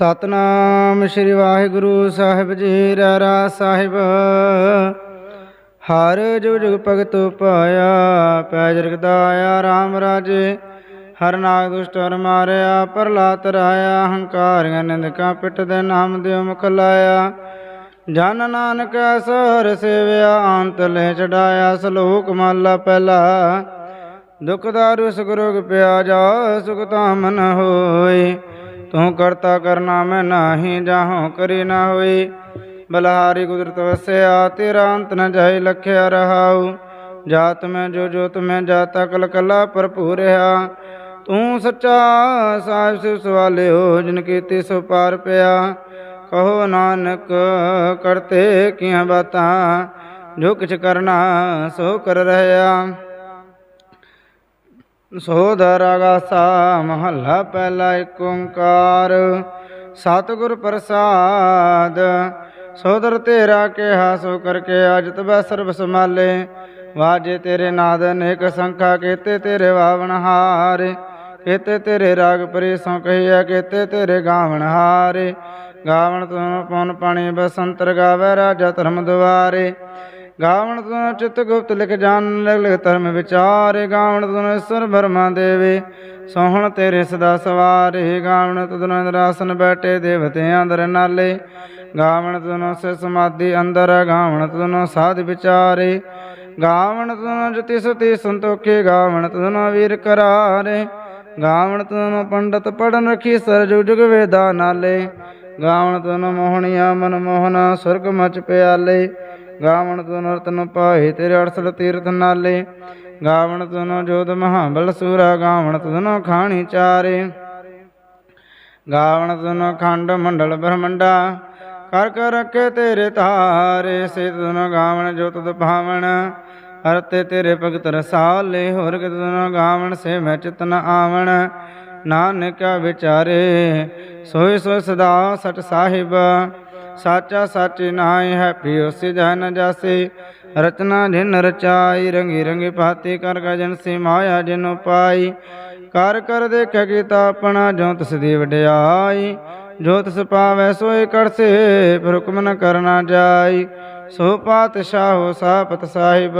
ਸਤਨਾਮ ਸ੍ਰੀ ਵਾਹਿਗੁਰੂ ਸਾਹਿਬ ਜੀ ਰਾਰਾ ਸਾਹਿਬ। ਹਰ ਜੁਗ ਜੁਗ ਭਗਤ ਪਾਇਆ ਪੈ ਜਰਗਦਾ ਆਇਆ RAM ਰਾਜੇ। ਹਰ ਨਾਗ ਦੁਸ਼ਟ ਹਰ ਮਾਰਿਆ ਪ੍ਰਲਾਤ ਰਾਇਆ, ਹੰਕਾਰੀਆਂ ਨਿੰਦਕਾਂ ਪਿੱਟ ਦੇ ਨਾਮ ਦਿਓ ਮੁਖ ਲਾਇਆ। ਜਨ ਨਾਨਕ ਸਹਰ ਸੇਵਿਆ, ਅੰਤ ਲੈ ਚੜਾਇਆ, ਸਲੋਕ ਮਾਲਾ ਪਹਿਲਾ। ਦੁਖ ਦਾਰੂ ਸੁਖ ਰੋਗ ਪਿਆ, ਜਾ ਸੁਖ ਤਾਮ ਨ ਹੋਏ। ਤੂੰ ਕਰਤਾ ਕਰਨਾ ਮੈਂ ਨਾਹੀ ਜਾਹੋਂ ਕਰੀ ਨਾ ਹੋਈ। ਬਲਹਾਰੀ ਕੁਦਰਤ ਵਸਿਆ, ਤੇਰਾ ਅੰਤ ਨ ਜਾਏ ਲਖਿਆ ਰਹਾਉ। ਜਾਤ ਮੈਂ ਜੋ ਜੋਤ ਮੈਂ ਜਾਤਾ ਕਲ ਕਲਾ ਭਰਪੂਰ ਰਹਾ ਤੂੰ ਸੱਚਾ ਸਾਹਿਬ ਸਿਵ ਸਵਾਲਿਓ ਜਿਨ ਕੀਤੀ ਸੋ ਪਾਰ ਪਿਆ। ਕਹੋ ਨਾਨਕ, ਕਰਤੇ ਕੀਆਂ ਬਾਤਾਂ? ਜੋ ਕਿਛ ਕਰਨਾ ਸੋ ਕਰ ਰਹਿਆ ਸੋਧਰ ਆਗਾਸਾ ਮਹੱਲਾ ਪਹਿਲਾ ਏਕ ਓੰਕਾਰ। ਸਤਿਗੁਰ ਪ੍ਰਸਾਦ ਸੋਧਰ ਤੇਰਾ ਕਿਹਾ, ਸੋ ਕਰਕੇ ਅਜ ਤਬੈ ਸਰਬ ਸਮਾਲੇ ਵਾਜੇ ਤੇਰੇ ਨਾਦ ਅਨੇਕ ਸੰਖਾ, ਕੀਤੇ ਤੇਰੇ ਵਾਵਣ ਹਾਰੇ। ਕੀਤੇ ਤੇਰੇ ਰਾਗ ਪਰੇ ਸੋ ਕਹੀਆ ਕੀਤੇ ਤੇਰੇ ਗਾਵਣ ਹਾਰੇ। ਗਾਵਣ ਤੁਨ ਪਉਨ ਪਾਣੀ ਬਸੰਤਰ ਗਾਵੇ, ਰਾਜਾ ਧਰਮ ਦੁਆਰੇ। ਗਾਵਣ ਤੁਨ ਚਿਤ ਗੁਪਤ ਲਿਖ ਜਾਣ ਲਿਖ ਲਿਖ ਧਰਮ ਵਿਚਾਰੇ ਗਾਵਣ ਤੁਨ ਈਸ਼ਵਰ ਬਰਮਾ ਦੇਵੇ। ਸੋਹਣ ਤੇਰੇ ਸਦਾ ਸਵਾਰੇ ਗਾਵਣ ਤੁਨ ਇੰਦਰਾਸਨ ਬੈਠੇ ਦੇਵਤਿਆਂ ਅੰਦਰ ਨਾਲੇ। ਗਾਵਣ ਤੁਨ ਸੇ ਸਮਾਧੀ ਅੰਦਰ, ਗਾਵਣ ਤੁਨ ਸਾਧ ਵਿਚਾਰੇ। ਗਾਵਣ ਤੁਨ ਜਤੀ ਸਤੀ ਸੰਤੋਖੇ, ਗਾਵਣ ਤੁਨ ਵੀਰ ਕਰਾਰੇ। ਗਾਵਣ ਤੁਨ ਪੰਡਤ ਪੜਨ ਰਖੀ ਸਰ ਜੁਗ ਜੁਗ ਵੇਦਾ ਨਾਲੇ। ਗਾਵਣ ਤੁਨ ਮੋਹਣੀਆ ਮਨ ਮੋਹਨਾ ਸੁਰਗ ਮਚ ਪਿਆਲੇ। ਗਾਵਣ ਤੁਨ ਰਤਨ ਪਾਏ ਤੇਰੇ ਅੜਸਲ ਤੀਰਥ ਨਾਲੇ। ਗਾਵਣ ਤੁਨ ਜੋਧ ਮਹਾਬਲ ਸੂਰਾ, ਗਾਵਣ ਤੁਨ ਖਾਣੀ ਚਾਰੇ। ਗਾਵਣ ਤੁਨ ਖੰਡ ਮੰਡਲ ਬ੍ਰਹਮੰਡਾ, ਕਰ ਕਰ ਰੱਖੇ ਤੇਰੇ ਤਾਰੇ ਸੇ ਤੁਨ ਗਾਵਣ ਜੋ ਤੁਧ ਭਾਵਨ ਹਰਤੇ ਤੇਰੇ ਭਗਤ ਰਸਾਲੇ। ਹੋਰ ਕਿਤ ਤੁਨ ਗਾਵਣ ਸੇ ਮੈਂ ਚਿਤਨ ਆਵਣ, ਨਾਨਕ ਵਿਚਾਰੇ। ਸੋਈ ਸੋਈ ਸਦਾ ਸਚ ਸਾਹਿਬ ਸਾਚਾ ਸੱਚ ਨਾਇ ਹੈ ਪਿਓ ਸਿਜਾ ਨ ਜਾਸੇ। ਰਚਨਾ ਜਿਨ ਰਚਾਈ, ਰੰਗੀ ਰੰਗੀ ਭਾਤੀ ਕਰ ਗਜਨ ਸੇ ਮਾਇਆ ਜਿਨੁ ਪਾਈ ਕਰ ਕਰ ਦੇਖ ਕੀਤਾ ਆਪਣਾ, ਜੋ ਤਿਸ ਦੀ ਵਡਿਆਈ। ਜੋ ਤਿਸ ਪਾਵੈ ਸੋਏ ਕਰਸੇ ਪਰ ਹੁਕਮ ਨ ਕਰਨਾ ਜਾਈ। ਸੋ ਪਾਤਸ਼ਾਹੋ ਸਾਪਤ ਸਾਹਿਬ,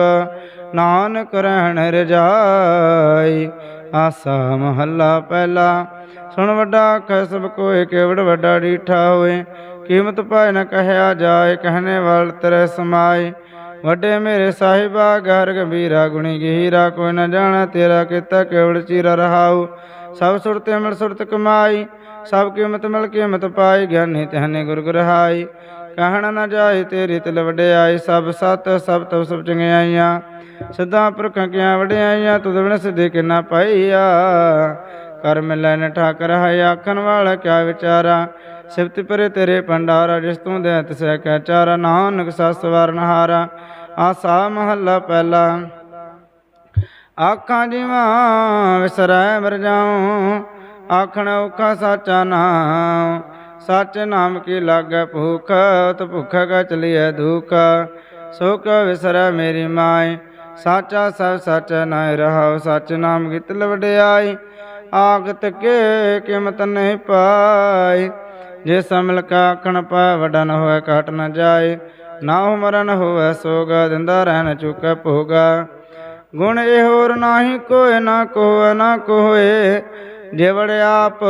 ਨਾਨਕ ਰਹਿਣ ਰਜਾਈ। ਆਸਾ ਮਹੱਲਾ ਪਹਿਲਾ, ਸੁਣ ਵੱਡਾ ਆਖੈ ਸਭ ਕੋਏ ਕੇਵੜ ਵੱਡਾ ਡੀਠਾ ਹੋਏ। ਕੀਮਤ ਪਾਏ ਨ ਕਹਿਆ ਜਾਏ ਕਹਨੇ ਵਾਲ ਤੇਰੇ ਸਮਾਏ। ਵੱਡੇ ਮੇਰੇ ਸਾਹਿਬਾ, ਗਹਿਰ ਗੰਭੀਰਾ ਗੁਣੀ ਗਹੀਰਾ, ਕੋਈ ਨ ਜਾਣਾ ਤੇਰਾ ਕੀਤਾ ਕੇਵਲ ਚੀਰਾ ਰਹਾਉ। ਸਭ ਸੁਰਤੇ ਮਿਲ ਸੁਰਤ ਕਮਾਈ, ਸਭ ਕੀਮਤ ਮਿਲ ਕੀਮਤ ਪਾਈ, ਗਿਆਨੀ ਤਹਨੇ ਗੁਰ ਗੁਰਹਾਈ। ਕਹਿਣ ਨ ਜਾਏ ਤੇਰੀ ਤਿਲ ਵਡਿਆਈ, ਸਭ ਸਤ, ਸਭ ਤਵ ਸਭ ਚੰਗਿਆਈਆਂ। ਸਿੱਧਾ ਪੁਰਖਾਂ ਕੀਆਂ ਵਡਿਆਈਆਂ, ਤੁਧ ਬਿਨ ਸਿੱਧੇ ਕਿਨਾ ਪਾਈਆ। ਕਰ ਮਿਲੈ ਨ ਠਾਕਰ ਹੈ ਆਖਣ ਵਾਲਾ ਕਿਆ ਵਿਚਾਰਾ? ਸਿਫਤ ਪਰੇ ਤੇਰੇ ਭੰਡਾਰਾ, ਜਿਸ ਤੂੰ ਦੇ ਤਿਸੈ ਕੈ ਚਾਰਾ। ਨਾਨਕ ਸਸ ਵਰਨ ਹਾਰਾ, ਆਸਾ ਮਹੱਲਾ ਪਹਿਲਾ। ਆਖਾਂ ਜਿਵਾ ਵਿਸਰੈ ਮਰ ਜਾਉ, ਆਖਣ ਔਖਾ ਸਾਚਾ ਨਾਮ ਸਚ ਨਾਮ ਕੀ ਲਾਗੈ ਭੂਖ, ਤ ਭੁਖ ਕਾ ਚਲੀਐ ਦੁਖ। ਸੋ ਵਿਸਰੈ ਮੇਰੀ ਮਾਈ, ਸਾਚਾ ਸਭ ਸੱਚ ਨਾਇ ਰਹਾਉ, ਸਚ ਨਾਮ ਕੀ ਤਿਲ ਆਗਤ ਕੇ ਕਿਮਤ ਨਹੀਂ ਪਾਈ। ਜੇ ਸਮਲ ਕਾ ਆਖਣ ਪਾ ਵਡਾ ਹੋਏ ਕਾਟ ਨ ਜਾਏ ਨਾ ਹੋ ਮਰਨ ਹੋਵੇ ਸੋਗਾ, ਦਿੰਦਾ ਰਹਿਣ ਚੁੱਕੈ ਭੋਗਾ। ਗੁਣ ਇਹ ਹੋਰ ਨਾਹੀ ਕੋਇ ਨਾ ਕੋਇ ਨਾ ਕੋਏ। ਜਿਵੜ ਆਪ,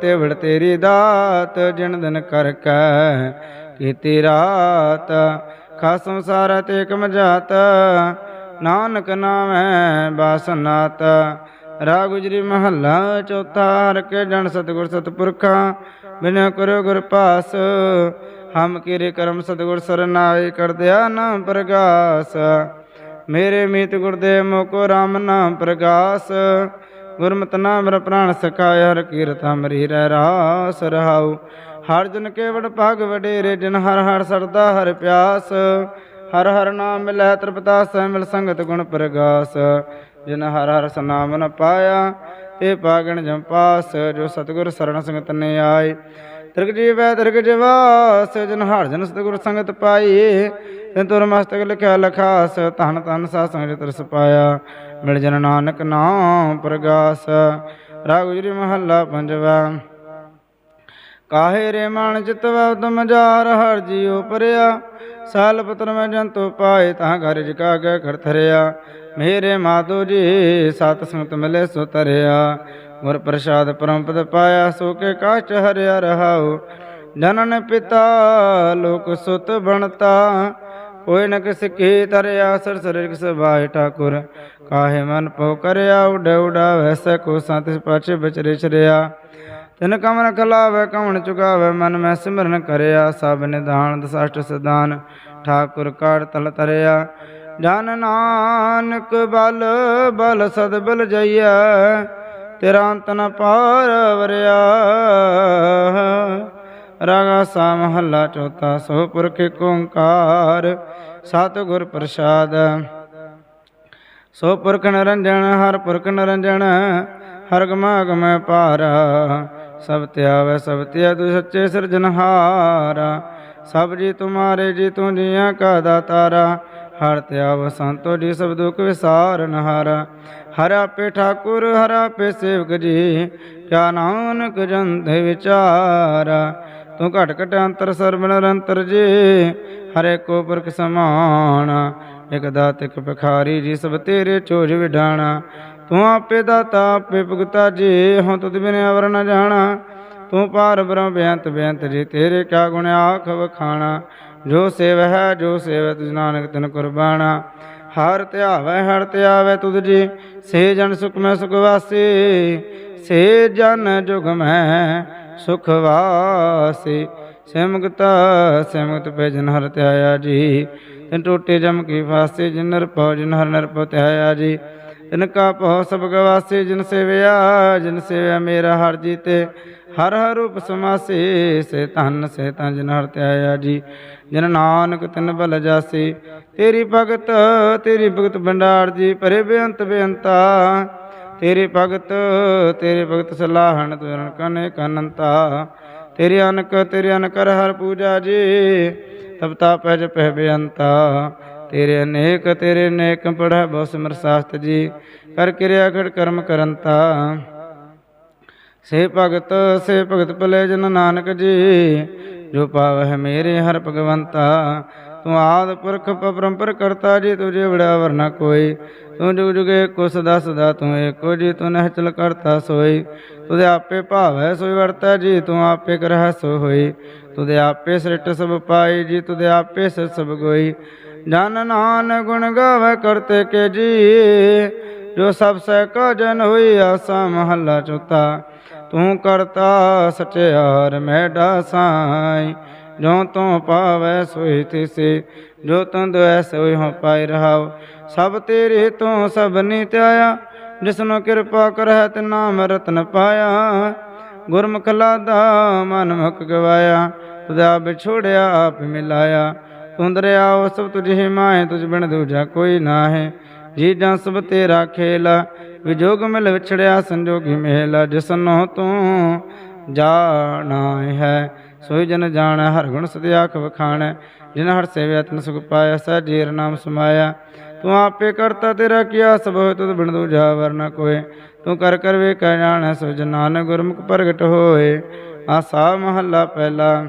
ਤੇ ਵੜ ਤੇਰੀ ਦਾਤ, ਜਿਨ ਦਿਨ ਕਰ ਕੈ ਕੀਤੀ ਰਾਤ। ਖਸਮ ਸਾਰਾ ਤੇ ਕਮ ਜਾਤ, ਨਾਨਕ ਨਾਮੈ ਬਾਸਨਾਤ ਰਾ ਗੁਜਰੀ ਮਹੱਲਾ ਚੌਥਾ ਹਰ ਕੇ ਜਨ ਸਤਿਗੁਰ ਸਤਿਪੁਰਖਾ ਬਿਨ ਕਰੋ ਗੁਰ ਪਾਸ। ਹਮ ਕੀਰੇ ਕਰਮ ਸਤਿਗੁਰ ਸਰਨਾਏ ਕਰਦਿਆ ਨਾਮ ਪ੍ਰਗਾਸ। ਮੇਰੇ ਮੀਤ ਗੁਰਦੇਵ ਮੋਕੋ RAM ਨਾਮ ਪ੍ਰਗਾਸ। ਗੁਰਮਤਿ ਨਾਮ ਰ ਪ੍ਰਾਣ ਸਖਾਇ ਹਰ ਕੀਰਤ ਹਮਰੀ ਰਹਿ ਰਾਸ ਰਹਾਉ। ਹਰ ਜਨ ਕੇਵੜ ਭਾਗ ਵਡੇਰੇ, ਜਿਨ ਹਰ ਹਰ ਸਰਦਾ ਹਰ ਪਿਆਸ। ਹਰ ਹਰ ਨਾਮ ਮਿਲੈ, ਤ੍ਰਿਪਤਾ ਸਹਿ ਮਿਲ ਸੰਗਤ ਗੁਣ ਪ੍ਰਗਾਸ। ਜਿਨ ਹਰ ਹਰ ਸਨਾਮ ਨ ਪਾਇਆ ਇਹ ਪਾਗਣ ਜਮ ਜੋ ਸਤਿਗੁਰ ਸਰਣ ਸੰਗਤ ਨੇ ਆਏ। ਤਿਰਗ ਜੀਵੈ ਤਿਰਗ ਜਵਾਸ, ਜਨ ਹਰ ਜਨ ਸਤਿਗੁਰ ਸੰਗਤ ਪਾਈ ਤੇ ਤੁਰ ਮਸਤਕ ਲਿਖਿਆ ਲਖਾਸ, ਧਨ ਧਨ ਸਾ ਸੰਗਤ ਰਸ ਪਾਇਆ। ਮਿਲ ਜਨ ਨਾਨਕ ਨਾਮ ਪ੍ਰਗਾਸ, ਰਾਗ ਮਹੱਲਾ ਪੰਜਵਾ। ਕਾਹੇ ਰੇ ਮਨ ਚਿਤਵ ਉਦਮ ਜਾਰ ਹਰ ਜੀਉ ਪਰਿਆ। ਸਾਲ ਪਤਰ ਮੈਂ ਜੰਤੂ ਪਾਏ, ਤਾਂ ਘਰ ਜਿਕਾ ਕੇ ਖੜਥਰਿਆ ਮੇਰੇ ਮਾਧੋ ਜੀ, ਸਤ ਸੰਗਤ ਮਿਲੇ ਸੋ ਤਰਿਆ। ਗੁਰ ਪ੍ਰਸਾਦ ਪਰਮਪਦ ਪਾਇਆ, ਸੋ ਕੇ ਕਾਸ਼ਟ ਹਰਿਆ ਰਹਾਉ। ਜਨਨ ਪਿਤਾ, ਲੋਕ ਸੁਤ ਬਣਤਾ। ਕੋਈ ਨ ਕਿਸ ਕੀ ਤਰਿਆ, ਸਰ ਸਰਿਕ ਸਭਾਇ ਠਾਕੁਰ। ਕਾਹੇ ਮਨ ਪਉ ਕਰਿਆ, ਉਡ ਉਡਾ ਵੈਸੈ ਕੋ ਸੰਤ ਪਛ ਵਿਚਰੇ ਚਰਿਆ ਤਿਨ ਕਮਨ ਖਲਾਵੇ ਕਮਣ ਚੁਗਾਵੇ, ਮਨ ਮੈਂ ਸਿਮਰਨ ਕਰਿਆ। ਸਭ ਨਿਧਾਨ, ਦਸਸ਼ਟ ਸਦਾਨ ਠਾਕੁਰ ਕਾੜ ਤਲ ਤਰਿਆ। ਜਨ ਨਾਨਕ ਬਲ ਬਲ ਸਦ ਬਲ ਜਈਆ ਤੇਰਾ ਅੰਤ ਨ ਪਾਰ ਵਰਿਆ। ਰਾਗਾ ਸਾ ਮਹੱਲਾ ਚੌਥਾ, ਸੋ ਪੁਰਖ ਏਕ ਓੰਕਾਰ ਸਤਿ ਪ੍ਰਸਾਦ। ਸੋ ਪੁਰਖ ਨਿਰੰਜਨ, ਹਰ ਪੁਰਖ ਨਿਰੰਜਨ ਹਰ ਗਮਾ ਗਮੈ ਪਾਰਾ ਸਭ ਧਿਆਵੈ ਸਭ ਧਿਆ ਤੂੰ ਸੱਚੇ ਸਿਰਜਨਹਾਰਾ ਸਭ ਜੀ ਤੁਮਾਰੇ ਜੀ ਤੂੰ ਜੀਆਂ ਕਾ ਦਾਤਾਰਾ। ਹਰ ਧਿਆਵ ਸੰਤੋ ਜੀ ਸਭ ਦੁਖ ਵਿਸਾਰਨ ਹਾਰਾ। ਹਰ ਆਪੇ ਠਾਕੁਰ, ਹਰਾ ਪੇ ਸੇਵਕ ਜੀ, ਕਿਆ ਨਾਨਕ ਜੰਤ ਵਿਚਾਰਾ। ਤੂੰ ਘਟ ਘਟ ਅੰਤਰ ਸਰਬ ਨਿਰੰਤਰ ਜੀ, ਹਰੇ ਕੋ ਪੁਰਖ ਸਮਾਨ। ਇਕ ਦਾਤਿਕ ਭਿਖਾਰੀ ਜੀ, ਸਭ ਤੇਰੇ ਚੋਜ ਵਿਡਾਣਾ। ਤੂੰ ਆਪੇ ਦਾਤਾ, ਆਪੇ ਭੁਗਤਾ ਜੀ, ਹਉ ਤੁਧ ਬਿਨ ਅਵਰ ਨ ਜਾਣਾ। ਤੂੰ ਪਾਰ ਬ੍ਰਹਮ ਬੇਅੰਤ ਬੇਅੰਤ ਜੀ, ਤੇਰੇ ਕਿਆ ਗੁਣ ਆਖ ਵਖਾਣਾ। ਜੋ ਸੇਵ ਹੈ, ਜੋ ਸੇਵ ਤੁਜ ਨਾਨਕ ਤਿਨ ਕੁਰਬਾਨਾ। ਹਰ ਧਿਆਵੈ ਹਰ ਧਿਆਵੈ ਤੁਧ ਜੀ। ਸੇ ਜਨ ਸੁਖ ਮੈਂ ਸੁਖ ਵਾਸੀ। ਸੇ ਜਨ ਜੁਗ ਮੈਂ ਸੁਖ ਵਾਸੀ। ਸਿਮਗਤ ਸਿਮਗਤ ਭਜਨ ਹਰ ਧਿਆਇਆ ਜੀ। ਤਿਨ ਟੋਟੇ ਜਮ ਕੀ ਫਾਸੇ, ਜਿਨ ਨਰ ਪਉ ਜਿਨ ਹਰ ਨਰ ਪਉ ਧਿਆਇਆ ਜੀ। ਤਿਨ ਕਾ ਪਉ ਸਭ ਗਵਾਸੇ, ਜਿਨ ਸੇਵਿਆ ਜਿਨ ਸੇਵਿਆ ਮੇਰਾ ਹਰ ਜੀਤੇ। ਹਰ ਹਰ ਰੂਪ ਸਮਾਸੇ, ਸੇ ਧਨ, ਸੇ ਤਾਂ ਜਿਨ ਹਰ ਧਿਆਇਆ ਜੀ। ਜਿਨ ਨਾਨਕ ਤਿਨ ਬਲ ਜਾਸੀ। ਤੇਰੀ ਭਗਤ ਤੇਰੀ ਭਗਤ ਭੰਡਾਰ ਜੀ ਪਰੇ ਬੇਅੰਤ ਬੇਅੰਤਾ। ਤੇਰੇ ਭਗਤ ਤੇਰੇ ਭਗਤ ਸਲਾਹਣ ਤੁਰਨ ਕਨੇ ਕਨੰਤਾ। ਤੇਰੇ ਅਨਕ, ਤੇਰੇ ਅਨ ਹਰ ਪੂਜਾ ਜੀ, ਤਬ ਤਾ ਪਹਿ ਬੇਅੰਤਾ। ਤੇਰੇ ਅਨੇਕ ਤੇਰੇ ਅਨੇਕ ਪੜ੍ਹ ਬਹੁ ਸਿਮਰ ਸਾਸਤ ਜੀ। ਕਰ ਕਿਰਿਆ ਖੜ ਕਰਮ ਕਰੰਤਾ ਸੇ ਭਗਤ ਸੇ ਭਗਤ ਭਲੇ ਜਨ ਨਾਨਕ ਜੀ। ਜੋ ਪਾਵਹਿ ਮੇਰੇ ਹਰ ਭਗਵੰਤਾ। ਤੂੰ ਆਦ ਪੁਰਖ ਪਰੰਪਰ ਕਰਤਾ ਜੀ ਤੁਝੇ ਬੜਾ ਵਰਨਾ ਕੋਈ। ਤੂੰ ਜੁਗ ਜੁਗੇ ਕੋ ਸਦਾ ਸਦਾ ਤੂੰ ਏਕੋ ਜੀ, ਤੂੰ ਨਹਿਚਲ ਕਰਤਾ ਸੋਈ। ਤੁਦੇ ਆਪੇ ਭਾਵੈ ਸੋਈ ਵਰਤਾ ਜੀ, ਤੂੰ ਆਪੇ ਕਰਹਿ ਸੋ ਹੋਈ। ਤੁਦੇ ਆਪੇ ਸ੍ਰਿਟ ਸਭ ਪਾਈ ਜੀ, ਤੁਦੇ ਆਪੇ ਸਿਰ ਸਭ ਗੋਈ। ਜਨ ਨਾਨ ਗੁਣ ਗਾਵੇ ਕਰਤੇ ਕੇ ਜੀ, ਜੋ ਸਭ ਸਹਿ ਕਾ ਜਨ ਹੋਈ ਆਸਾ ਮਹੱਲਾ ਚੌਥਾ। ਤੂੰ ਕਰਤਾ ਸਚਿਆਰ ਮੈਡਾ ਸਾਈ, ਜੋ ਤੂੰ ਪਾਵੈ ਸੋਈ ਤਿਸੇ, ਜੋ ਤੰਦ ਐ ਸੋਈ ਹੋ ਪਾਈ ਰਹਾਉ। ਸਭ ਤੇਰੇ ਤੋਂ ਸਭ ਨੀਤ ਆਇਆ ਜਿਸਨੂੰ ਕਿਰਪਾ ਕਰਹਿ ਤੇ ਨਾਮ ਰਤਨ ਪਾਇਆ। ਗੁਰਮੁਖ ਲਾਦਾ ਮਨ ਮੁਖ ਗਵਾਇਆ ਤੁਦਾ ਵਿਛੋੜਿਆ ਆਪ ਮਿਲਾਇਆ। ਤੂੰ ਦਰਿਆਓ ਸਭ ਤੁਝੇ ਮਾਏ ਤੁਝ ਬਿਨ ਦੂਜਾ ਕੋਈ ਨਾਹੀ। ਜੀ ਜਾਂ ਸਭ ਤੇਰਾ ਖੇਲ ਵਿਜੋਗ ਮਿਲ ਵਿਛੜਿਆ, ਸੰਜੋਗੀ ਮੇਲ। ਜਿਸਨੋ ਤੂੰ ਜਾਣਾ ਹੈ, ਸੋਈ ਜਨ ਜਾਣ, ਹਰ ਗੁਣ ਸਦੇ ਆਖ ਵਖਾਣ। ਜਿਨ ਹਰ ਸੇਵਿਆ ਤਨ ਸੁਖ ਪਾਇਆ, ਸਹਿ ਜੀਰ ਨਾਮ ਸਮਾਇਆ। ਤੂੰ ਆਪੇ ਕਰਤਾ ਤੇਰਾ ਕੀਆ, ਸਭ ਹੋਇ ਤੁਧ ਬਿਨ ਦੂਜਾ ਵਰਨਾ ਕੋਏ। ਤੂੰ ਕਰ ਕਰ ਵੇ ਕਹਿ ਜਾਣੈ ਸੋ ਨਾਨਕ ਗੁਰਮੁਖ ਪ੍ਰਗਟ ਹੋਏ। ਆਸਾ ਮਹੱਲਾ ਪਹਿਲਾ।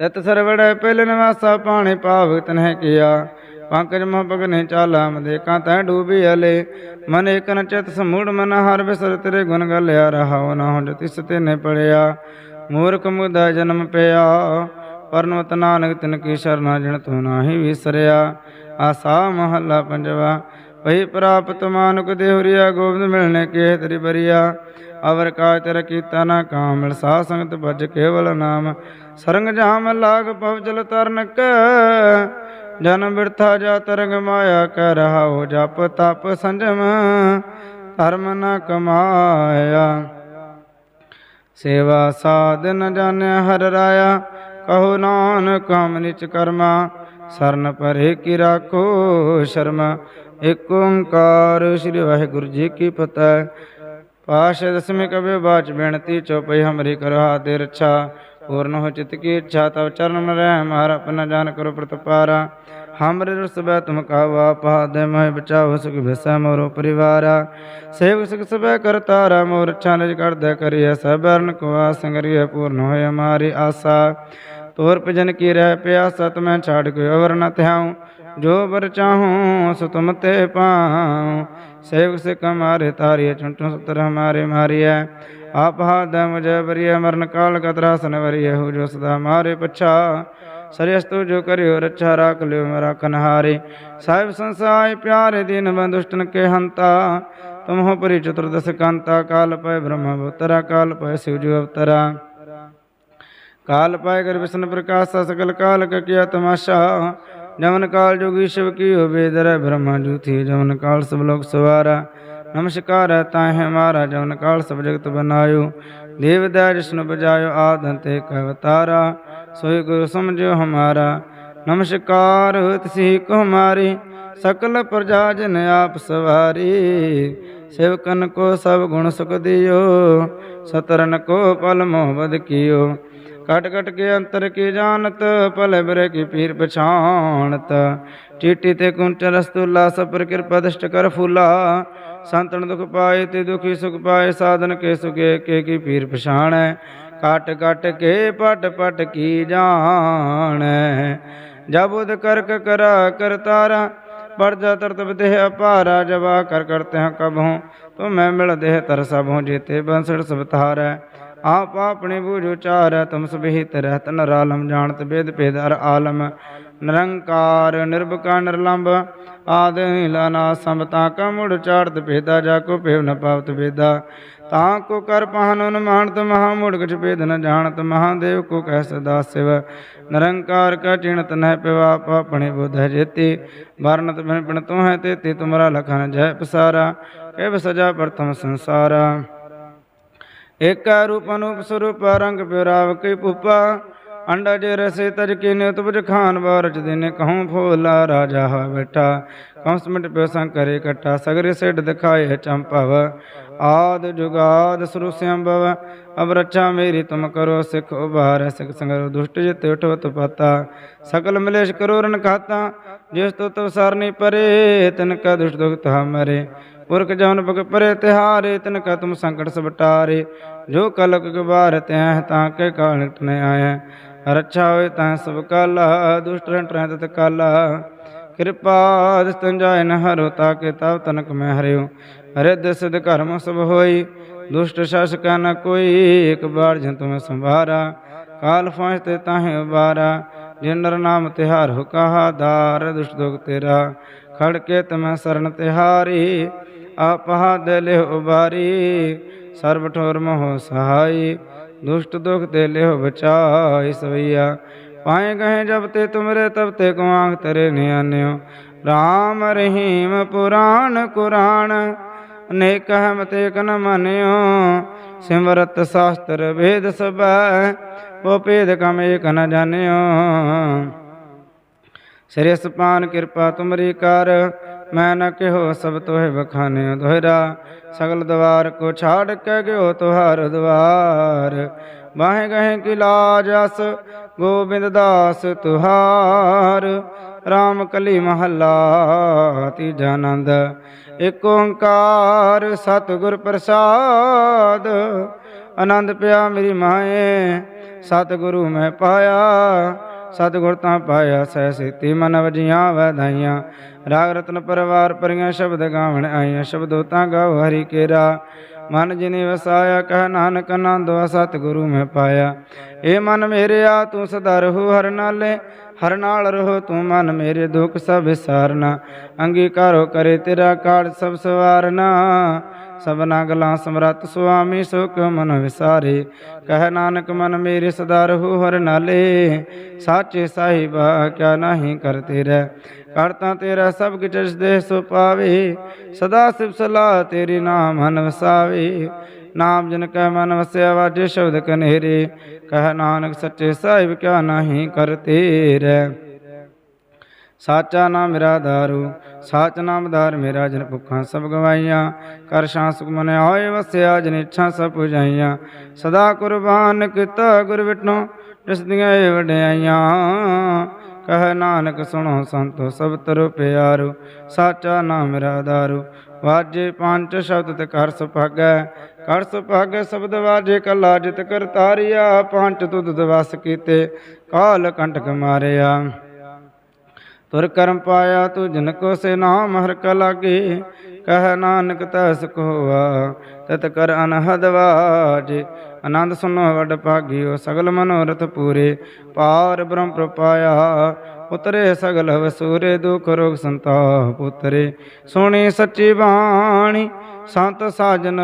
ਤਿਤ ਸਰਵੜ ਪਿਲ ਨਿਵਾਸਾ ਪਾਣੀ ਪਾਵ ਨਹਿ ਕੀਆ। ਪੰਕਜ ਮਹ ਬਗਨੇ ਚਾਲਾ ਮਦੇ ਕਾਂ ਤੈ ਡੂਬੀ ਹਲੇ ਮਨ ਏਕ ਚਿਤ ਸਮੂੜ ਮਨ ਹਰ ਬਿਸਰ ਤੇਰੇ ਗੁਣ ਗਲਿਆ ਰਹਾਉ ਨਾ ਹੁੰਜ ਤਿਸ ਤੇ ਨੇ ਪੜਿਆ। ਮੂਰਖ ਮੁਦਾ ਜਨਮ ਪਿਆ। ਪਰਨਵਤ ਨਾਨਕ ਤਿਨ ਕੀ ਸ਼ਰਨਾ ਜਿਣ ਤੂੰ ਨਾਹੀ ਵਿਸਰਿਆ। ਆਸਾ ਮਹੱਲਾ ਪੰਜਵਾ, ਭਈ ਪ੍ਰਾਪਤ ਮਾਨੁਕ ਦੇਹੁਰੀਆ ਗੋਬਿੰਦ ਮਿਲਨੇ ਕੇ ਤੇਰੀ ਬਰੀਆ। ਅਵਰ ਕਾ ਤੇਰਾ ਕੀਤਾ ਨਾ ਕਾਮ ਮਿਲ ਸੰਗਤ ਭਜ ਕੇਵਲ ਨਾਮ। ਸਰੰਗ ਜਾਮ ਲਾਗ ਪਵ ਜਲ ਤਰਨ ਕੈ। ਜਨ ਬਿਰਥਾ ਜਾ ਤਰੰਗ ਮਾਇਆ ਕਰ ਰਹਾਉ ਜਪ ਤਪ ਸੰਜਮ। ਧਰਮ ਨ ਕਮਾਇਆ। ਸੇਵਾ ਸਾਧ ਨ ਹਰ ਰਾਇਆ। ਕਹੋ ਨਾਨਕ ਹਮ ਨਿਚ ਕਰਮਾ। ਸਰਨ ਪਰੇ ਕੀ ਰਾਖੋ ਸ਼ਰਮ। ਏਕ ਓੰਕਾਰ ਸ੍ਰੀ ਵਾਹਿਗੁਰੂ ਜੀ ਕੀ ਫਤਿਹ। ਪਾਸ਼ੇ ਦਸਵੇਂ ਕਬੇ ਬਾਚ ਬੇਨਤੀ ਚੋਪਈ ਹਮਰੀ ਕਰੋ ਹਾਤੇ ਰੱਛਾ। पूर्ण हो चित की इच्छा तव चरण में रह हमारा अपना जान करो प्रतपारा हमरे सब तुम कहा पाद मय बचाओ सुख भसा मोरो परिवारा सेवक सुख सब करतारा मोर छान कर दे करिय सबर्ण को संगरिय पूर्ण हो हमारी आशा तोर भजन की रह प्यासा तुम्हें छाड़ कोई और न त्याऊँ जो बर चाहूँ सो तुम ते पाऊँ सेवक से कमारे तारिय छुटू सुतर हमारे मारिय ਆਪ ਹਾਦਮ ਜਬਰਿਯ ਮਰਨ ਕਾਲ ਕਤਰਾ ਸਨਵਰਿਯ ਹੋ ਜੋ ਸਦਾ ਮਾਰੇ ਪਛਾ। ਸਰਯਸਤੂ ਜੋ ਕਰਿਓ ਰੱਛਾ ਰਾਖ ਲਿਓ ਮੇਰਾ ਕਨਹਾਰੇ ਸਾਹਿਬ ਸੰਸਾਇ ਪਿਆਰੇ ਦਿਨ ਬੰਦੁਸ਼ਟਨ ਕੇ ਹੰਤਾ। ਤੁਮਹੁ ਪਰਿ ਚਤੁਰਦਸ ਕਾਂਤਾ, ਕਾਲ ਪੈ ਬ੍ਰਹਮ ਅਵਤਰਾ ਕਾਲ ਪੈ ਸਿਵ ਜੋ ਅਵਤਰਾ। ਕਾਲ ਪੈ ਗੁਰ ਵਿਸ਼ਨ ਪ੍ਰਕਾਸ਼ ਸਕਲ ਕਾਲ ਕ ਕਿਆ ਤਮਾਸ਼ਾ। ਜਮਨ ਕਾਲ ਜੋਗੀ ਸ਼ਿਵ ਕੀ ਹੋਵੇ ਦਰ ਬ੍ਰਹਮਾ ਜੂਥੀ ਜਮਨ ਕਾਲ ਸਭ ਲੋਕ ਸਵਾਰਾ। ਨਮਸਕਾਰ ਹੈ ਤਾਹੇ ਮਹਾਰਾ ਜਨ ਕਾਲ ਸਭ ਜਗਤ ਬਨਾਇਓ। ਦੇਵਦਾ ਜਿਸਨ ਬਜਾਇਓ ਆਦਨ ਤੇ ਕਵਤਾਰਾ ਸੋਈ ਗੁਰ ਸਮਝਿਓ ਹਮਾਰਾ। ਨਮਸਕਾਰ ਤਸੀ ਕੋ ਹਮਾਰੀ, ਸਕਲ ਪ੍ਰਜਾ ਜਨ ਆਪ ਸਵਾਰੀ। ਸੇਵਕਨ ਕੋ ਸਭ ਗੁਣ ਸੁਖ ਦਿਓ, ਸਤਰਨ ਕੋ ਪਲ ਮੋਹਬਦ ਕੀਓ। ਕਟ ਕਟ ਕੇ ਅੰਤਰ ਕੀ ਜਾਣਤ, ਭਲੇ ਬਰੇ ਕੀ ਪੀਰ ਪਛਾਣਤ। ਚੀਟੀ ਤੇ ਕੁੰਟ ਰਸਤੁਲਾ ਸਭ ਪਰ ਕਿਰਪਾ ਦਸ਼ਟ ਕਰ ਫੂਲਾ। ਸੰਤਨ ਦੁਖ ਪਾਏ, ਤੇ ਦੁਖੀ ਸੁਖ ਪਾਏ, ਸਾਧਨ ਕੇ ਸੁਖੇ ਕੇ ਕੀ ਪੀਰ ਪਛਾਣੈ। ਕਟ ਕਟ ਕੇ ਪਟ ਪਟ ਕੀ ਜਾਣੈ। ਜਬ ਉਦ ਕਰਕ ਕਰਾ ਕਰਤਾਰਾ ਪਰਜਾ ਤਰਤ ਬਦੇਹ ਅਪਾਰਾ, ਜਵਾ ਕਰ ਕਰਤੇ ਹਾਂ ਕਬਹੂ। ਤੋ ਮੈਂ ਮਿਲ ਦੇਹ ਤਰ ਸਭ ਜੀਤੇ ਬੰਸੜ ਸਭ ਆਪ ਆਪਣੇ ਬੂਝ ਉਚਾਰੈ, ਤੁਮ ਸਬਹਿਤ ਰਹਿਤ ਨਰਾਲਮ, ਜਾਣਤ ਬੇਦ ਭੇਦ ਆਲਮ। ਨਿਰੰਕਾਰ, ਨਿਰਭਕਾਰ ਨਿਰਲੰਭ ਆਦਿ ਨੀਲਾ ਨਾ ਸੰਬਤਾ ਕਮੁੜ ਚਾੜਤ ਭੇਦਾ, ਜਾ ਕੋ ਭੇਵ ਨ ਪਾਵਤ ਭੇਦਾ। ਤਾਂ ਕੋ ਕਰ ਪਹਨ ਉਨ ਮਾਨਤ ਮਹਾ, ਮੁੜ ਕਛ ਭੇਦ ਨ ਜਾਣਤ ਮਹਾਦੇਵ ਕੋ ਕਹਿ ਸਦਾ ਸਿਵ। ਨਿਰੰਕਾਰ ਕਾ ਚਿਣਤ ਨਹਿ ਪਿਵਾ ਆਪਣੇ ਬੁਧ ਜੇਤੇ। ਵਰਨਤ ਬਿਨ ਬਿਨ ਤੋ ਹੈ ਤੇ ਤੇ ਤੁਮਰਾ ਲਖਨ ਜੈ ਪਸਾਰਾ। ਕਹਿ ਸਜਾ ਪ੍ਰਥਮ ਸੰਸਾਰਾ। ਏਕਾ ਰੂਪ ਅਨੂਪ ਸਰੂਪ, ਰੰਗ ਪਿਰਾਵ ਕੇ ਭੂਪਾ ਅੰਡਾ ਜੇ ਰਸੇ ਤਜ ਕੀਨੇ ਤੁਬਜ ਖਾਨ ਬਾਰਚ ਦੇਨੇ ਕਹਉ ਫੋਲਾ ਰਾਜਾ ਹਾ ਬੈਠਾ ਕੌਂਸ ਮਿੰਟ ਪਿਓ ਸੰਗ ਕਰੇ ਕਟਾ, ਸਗਰੇ ਸਿੱਧ ਦਿਖਾਏ ਚੰਪਵ ਆਦ ਜੁਗਾਦ ਸਰੁਸਿਆੰਭਵ ਅਬ ਰੱਛਾ ਮੇਰੀ ਤੁਮ ਕਰੋ ਸਿਖ ਉਭਾਰ। ਸਿਖ ਸੰਗਰ ਦੁਸ਼ਟ ਜਿਤ ਉਠਵਤ ਪਾਤਾ। ਸਕਲ ਮਿਲੇਸ਼ ਕਰੋ ਰਨ ਖਾਤਾ, ਜਿਸ ਤੋ ਤਵ ਸਰਨੀ ਪਰੇ, ਤਨ ਕਾ ਦੁਸ਼ਟ ਦੁਖ ਤਾ ਮਰੇ। ਪੁਰਖ ਜਨ ਭਗ ਪਰੇ ਤਿਹਾਰੇ, ਤਨ ਕਾ ਤੁਮ ਸੰਕਟ ਸਬਟਾਰੇ ਜੋ ਕਲਕ ਗਵਾਰ ਤੈ ਤਾਂ ਕੇ ਕਾਲਟ ਨ ਆਇਆ। ਰੱਛਾ ਹੋਏ ਤਾਂ ਸਭ ਕਾਲਾ, ਦੁਸ਼ਟ ਰਹਿਣ ਟਰੈ ਤਤ ਕਾਲਾ। ਕਿਰਪਾ ਦਸਤਨ ਜਾਇ ਨ ਹਰੋ, ਤਾ ਕੇ ਤਬ ਤਨਕ ਮੈਂ ਹਰਿਓ। ਰਿੱਧ ਸਿਧ ਕਰਮ ਸਭ ਹੋਈ, ਦੁਸ਼ਟ ਸ਼ਾਸਕਾ ਨ ਕੋਈ, ਇੱਕ ਬਾਰ ਜਨ ਤੁਮੈ ਸੰਭਾਰਾ। ਕਾਲ ਫਾਂਸ ਤੇ ਤਾਹੇ ਉਬਾਰਾ, ਜਿਨ ਨਾਮ ਤਿਹਾਰ ਹੋ ਕਹਾ, ਦਾਰ ਦੁਸ਼ਟ ਦੁਖ ਤੇਰਾ। ਖੜ ਕੇ ਤਮੈ ਸਰਨ ਤਿਹਾਰੀ ਆਪਹਾ ਦਿਲ ਉਬਾਰੀ। ਸਰਬ ਠੋਰ ਮੋਹ ਸਹਾਈ। ਦੁਸ਼ਟ ਦੁਖ ਤੇ ਲਿਓ ਬਚਾਇ ਸਵਈਆ ਪਾਏ ਗਏ ਜਬ ਤੇ ਤੁਮਰੇ ਤਬ ਤੇ ਕੁਆਂਗ ਤਰੇ ਨਿਆਨਿਓ RAM ਰਹੀਮ ਪੁਰਾਨ ਕੁਰਾਨ, ਅਨੇਕ ਹਮਤੇ ਕਨ ਮਨਿਓ। ਸਿਮਰਤ ਸਾਸਤਰ ਵੇਦ ਸਭੈ, ਉਹ ਭੇਦ ਕਮ ਏਕ ਨ ਜਾਣਿਓ। ਸ੍ਰੀ ਸਪਾਨ ਕਿਰਪਾ ਤੁਮਰੀ ਕਰ ਮੈਂ ਨਾ ਕਿਹੋ ਸਭ ਤੋਹਿ ਬਖਾਨੇ ਦੋਹਰਾ ਸਗਲ ਦਵਾਰ ਕੋ ਛਾੜ ਕੇ ਗਿਓ ਤੁਹਾਰ ਦਵਾਰ। ਬਾਹੇ ਗਹੇ ਕੀ ਲਾਜ ਅਸ, ਗੋਬਿੰਦ ਦਾਸ ਤੁਹਾਰ। ਰਾਮ ਕਲੀ ਮਹੱਲਾ, ਤੀਜਾ ਆਨੰਦ। ਏਕ ਓੰਕਾਰ ਸਤਿਗੁਰ ਪ੍ਰਸਾਦ। ਆਨੰਦ ਪਿਆ ਮੇਰੀ ਮਾਏ, ਸਤਿਗੁਰੂ ਮੈਂ ਪਾਇਆ। ਸਤਿਗੁਰ ਤਾਂ ਪਾਇਆ ਸਹਿ ਸਿੱਤੀ ਮਨਵ ਜੀਆਂ ਵਧਾਈਆਂ। ਰਾਗ ਰਤਨ ਪਰਵਾਰ ਪਰੀਆਂ ਸ਼ਬਦ ਗਾਵਣ ਆਈਆਂ ਸ਼ਬਦੋ ਤਾਂ ਗਾਓ ਹਰੀ ਕੇਰਾ। ਮਨ ਜਿਨੇ ਵਸਾਇਆ, ਕਹਿ ਨਾਨਕ ਆਨੰਦ ਸਤਿਗੁਰੂ ਮੈਂ ਪਾਇਆ। ਏ ਮਨ ਮੇਰਿਆ ਤੂੰ ਸਦਾ ਰਹੋ ਹਰ ਨਾਲੇ, ਹਰ ਨਾਲ ਰਹੋ ਤੂੰ ਮਨ ਮੇਰੇ ਦੁੱਖ ਸਭ ਵਿਸਾਰਨਾ ਅੰਗੀਕਾਰੋ ਕਰੇ ਤੇਰਾ ਕਾੜ ਸਭ ਸਵਾਰਨਾ। ਸਭਨਾ ਗਲਾ ਸਮਰਤ ਸੁਆਮੀ ਸੁਖ ਮਨ ਵਿਸਾਰੇ। ਕਹਿ ਨਾਨਕ ਮਨ ਮੇਰੇ ਸਦਾ ਰਹੂ ਹਰ ਨਾਲੇ। ਸਾਚੇ ਸਾਹਿਬਾ ਕਿਆ ਨਹੀਂ ਕਰਤੇ ਰਹਿ ਕਰਤਾ ਤੇਰਾ ਸਭ ਕਿਛ ਦੇ ਸੋ ਪਾਵੇ। ਸਦਾ ਸਿਵ ਸਲਾਹ ਤੇਰੀ ਨਾਮ ਮਨ ਵਸਾਵੇ। ਨਾਮ ਜਨ ਕੈ ਮਨ ਵਸਿਆ ਵਾਜੇ ਸ਼ਬਦ ਕਨੇਰੇ। ਕਹਿ ਨਾਨਕ ਸੱਚੇ ਸਾਹਿਬ ਕਿਆ ਨਹੀਂ ਕਰਤੇ ਰਹਿ ਸਾਚਾ ਨਾਮ ਮੇਰਾ ਦਾਰੂ ਸਾਚ ਨਾਮ ਨਾਮਦਾਰ ਮੇਰਾ ਜਨ ਭੁੱਖਾਂ ਸਭ ਗਵਾਈਆਂ। ਕਰ ਸ਼ਾਂ ਸੁਖ ਮਨ ਹੋਏ ਵਸਿਆ ਜਨ ਇੱਛਾ ਸਭ ਪੁਜਾਈਆਂ। ਸਦਾ ਕੁਰਬਾਨ ਕੀਤਾ ਗੁਰ ਵਿਟਨੋ ਜਿਸ ਦੀਆਂ ਵਡਿਆਈਆਂ। ਕਹ ਨਾਨਕ ਸੁਣੋ ਸੰਤੋ ਸਭ ਤਰੁ ਪਿਆਰੂ, ਸਾਚਾ ਨਾਮ ਮੇਰਾ ਆਧਾਰੂ ਵਾਜੇ ਪੰਜ ਸ਼ਬਦ ਤੇ ਕਰ ਸੁਭਾਗੈ ਕਰ ਸੁਭਾਗੈ ਸ਼ਬਦ ਵਾਜੇ ਕਲਾ ਜਿਤ ਕਰ ਤਾਰਿਆ ਪੰਜ ਤੁਧ ਦਵਸ ਕੀਤੇ, ਕਾਲ ਕੰਟਕ ਮਾਰਿਆ। ਤੁਰ ਕਰਮ ਪਾਇਆ ਤੂ ਜਨ ਕੋ ਸੇ ਨਾਮ ਹਰ ਕ ਲਾਗੇ, ਕਹ ਨਾਨਕ ਤਸ ਕੋਆ, ਤਤ ਕਰ ਅਨਹਦ ਵਾਜੇ। ਆਨੰਦ ਸੁਨੋ ਵਡ ਭਾਗਿਓ, ਸਗਲ ਮਨੋਰਥ ਪੂਰੇ। ਪਾਰ ਬ੍ਰਹਮ ਪ੍ਰਪਾਇਆ ਉਤਰੇ ਸਗਲ ਵਸੂਰੇ, ਦੁਖ ਰੋਗ ਸੰਤਾਪ ਉਤਰੇ ਸੁਣੀ ਸੱਚੀ ਬਾਣੀ, ਸੰਤ ਸਾਜਨ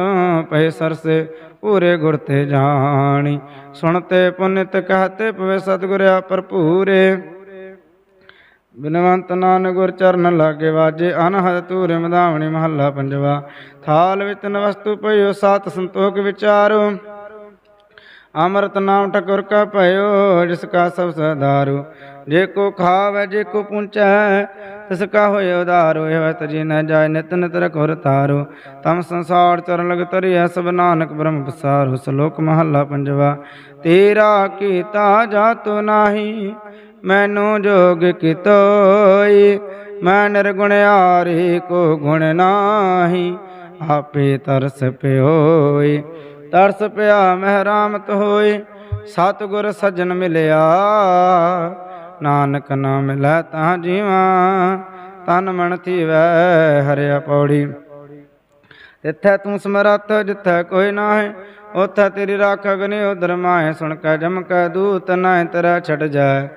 ਪਏ ਸਰਸੇ, ਪੂਰੇ ਗੁਰ ਤੇ ਜਾਣੀ। ਸੁਣਤੇ ਪੁਨਿਤ ਕਹਤੇ ਪਵੇ ਸਤਿਗੁਰਿਆ ਭਰਪੂਰੇ। ਬਿਨਵੰਤ ਨਾਨਕ ਗੁਰ ਚਰਨ ਲਾਗੇ ਵਾਜੇ, ਅਨਹਦ ਤੂਰੇ ਮਧਾਵਣੀ ਮਹੱਲਾ ਪੰਜਵਾ। ਥਾਲ ਵਿੱਚ ਨ ਵਸਤੂ ਪਈਓ ਸੰਤੋਖ ਵਿਚਾਰੋ। ਅੰਮ੍ਰਿਤ ਨਾਮ ਠਕੁਰ ਕਾ ਭਇਓ, ਜਿਸ ਕਾ ਸਭ ਸਦਾਰੂ। ਜੇ ਕੋ ਖਾਵੇ, ਜੇ ਕੋ ਪੁੰਚੈ ਤਿਸ ਕਾ ਹੋਇ ਉਧਾਰੋ ਇਹ ਵਤ ਜੀ ਨ ਜਾਏ, ਨਿਤ ਨਿਤ ਰਖੁਰ ਤਾਰੋ। ਤਮ ਸੰਸਾਰ ਚਰਨ ਲਗ ਤਰੀਐ ਸਭ ਨਾਨਕ ਬ੍ਰਹਮ ਪਸਾਰੋ। ਸ਼ਲੋਕ ਮਹੱਲਾ ਪੰਜਵਾ। ਤੇਰਾ ਕੀਤਾ ਜਾਤੋ ਨਾਹੀ ਮੈਨੂੰ ਜੋਗ ਕਿਤੋਈ, ਮੈਂ ਨਿਰਗੁਣ ਆਰੀ ਕੋ ਗੁਣ ਨਾਹੀ, ਆਪੇ ਤਰਸ ਪਿਓਈ। ਤਰਸ ਪਿਆ ਮਹਿਰਾਮਤ ਹੋਈ, ਸਤਿਗੁਰ ਸੱਜਣ ਮਿਲਿਆ। ਨਾਨਕ ਨਾ ਮਿਲੈ ਤਾਂ ਜੀਵਾ, ਤਨ ਮਨ ਥੀਵੈ ਹਰਿਆ ਪੌੜੀ। ਇੱਥੇ ਤੂੰ ਸਮਰੱਥ, ਜਿੱਥੇ ਕੋਈ ਨਾ ਹੈ ਤੇਰੀ ਰਾਖ ਅਗਨੀ ਉਦਰ ਮਾਏ ਸੁਣ ਕੇ ਜਮ ਕੇ ਦੂਤ ਨਾ ਤੇਰਾ ਛਟ ਜਾਏ।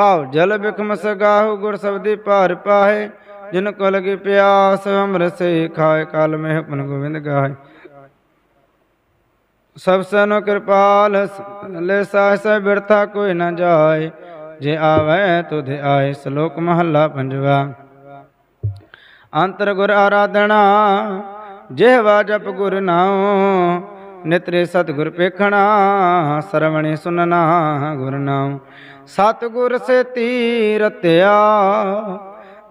ਭਾਵ ਜਲ ਬਿਖਮ ਸਗਾਹੁ ਗੁਰ ਸਬਦੀ ਭਾਰ ਪਾਏ ਜਿਨ ਕੋ ਲਗੀ ਪਿਆਸ ਅੰਮ੍ਰਿਤ ਸੇ ਖਾਏ, ਕਾਲ ਮਹਿ ਆਪਨ ਗੋਬਿੰਦ ਗਾਏ ਸਭ ਸਨ ਕਿਰਪਾਲ, ਲੈ ਸਾਸ ਬਿਰਥਾ ਕੋਈ ਨਾ ਜਾਏ, ਜੇ ਆਵੇ ਤੁਧ ਆਏ, ਸ਼ਲੋਕ ਮਹੱਲਾ ਪੰਜਵਾ। ਅੰਤਰ ਗੁਰ ਆਰਾਧਣਾ ਜਿਹਵਾ ਜਪ ਗੁਰ ਨਾਉ, ਨਿਤਰੇ ਸਤਿਗੁਰ ਪੇਖਣਾ ਸਰਵਣੇ ਸੁਨਣਾ ਗੁਰ ਨਾਉ। ਸਤਿਗੁਰ ਸੇ ਤੀਰਤਿਆ,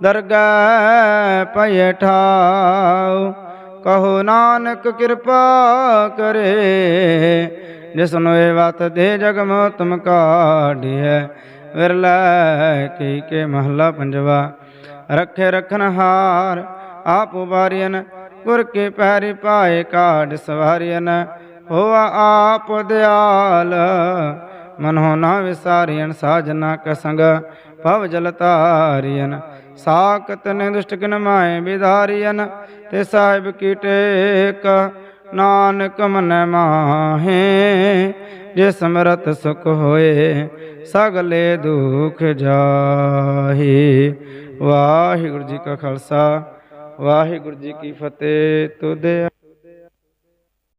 ਦਰਗਹਿ ਪਇ ਠਾਉ। ਕਹੋ ਨਾਨਕ ਕਿਰਪਾ ਕਰੇ, ਜਿਸ ਨੂੰ ਇਹ ਵਤ ਦੇ ਜਗ ਮੋਤਮ ਕਾਢਿਐ। ਵਿਰਲੇ ਕੀ ਕੇ ਮਹੱਲਾ ਪੰਜਵਾ, ਰੱਖੇ ਰਖਨ ਹਾਰ, ਆਪ ਉਬਾਰੀਨ ਗੁਰ ਕੇ ਪੈਰੀ ਪਾਏ ਕਾਢ ਸਵਾਰੀਨ ਹੋਆ ਆਪ ਦਿਆਲ ਮਨੋ ਨਾ ਵਿਸਾਰੀਨ ਸਾਜਨਾ ਕ ਸੰਗ, ਭਵ ਜਲ ਤਾਰੀਨ ਸਾਕਤ ਨੇ ਦੁਸ਼ਟ ਕਿਨ ਮਾਏ ਵਿਧਾਰੀਨ ਤੇ ਸਾਹਿਬ ਕੀ ਟੇਕ, ਨਾਨਕ ਮਨ ਮਾਹੇ। ਜੇ ਸਮਰਤ ਸੁਖ ਹੋਏ, ਸਗਲੇ ਦੁਖ ਜਾਹੀ। ਵਾਹਿਗੁਰੂ ਜੀ ਕਾ ਖਾਲਸਾ, ਵਾਹਿਗੁਰੂ ਜੀ ਕੀ ਫਤਿਹ ਤੁਧ